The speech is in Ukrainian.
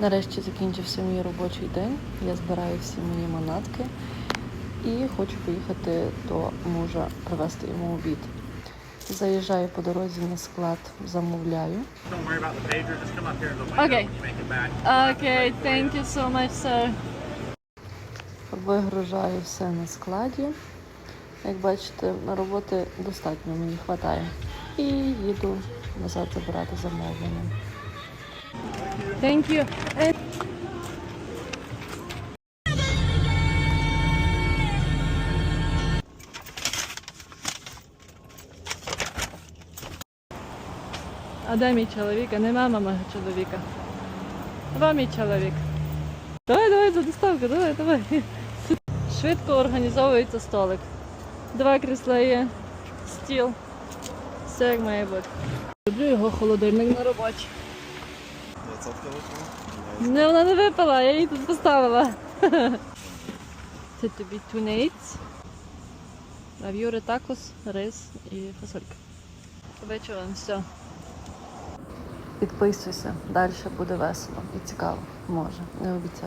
Нарешті закінчився мій робочий день. Я збираю всі мої манатки і хочу поїхати до мужа привезти йому обід. Заїжджаю по дорозі на склад, замовляю. Window Okay. thank you so much, sir. Вигружаю все на складі. Як бачите, роботи достатньо мені вистачає. І їду назад забирати замовлення. Thank you. And А де мій чоловік? А нема мого чоловіка. Два мій чоловік. Давай, давай, за доставку, давай, давай. Швидко організовується столик. Два крісла є, стіл. Все як має бути. Люблю його холодильник на роботі. Не, вона не випала, я її тут поставила. Це тобі тунець, а в Юри такос, рис і фасолька. Вечором все. Підписуйся, далі буде весело і цікаво. Може, не обіцяю.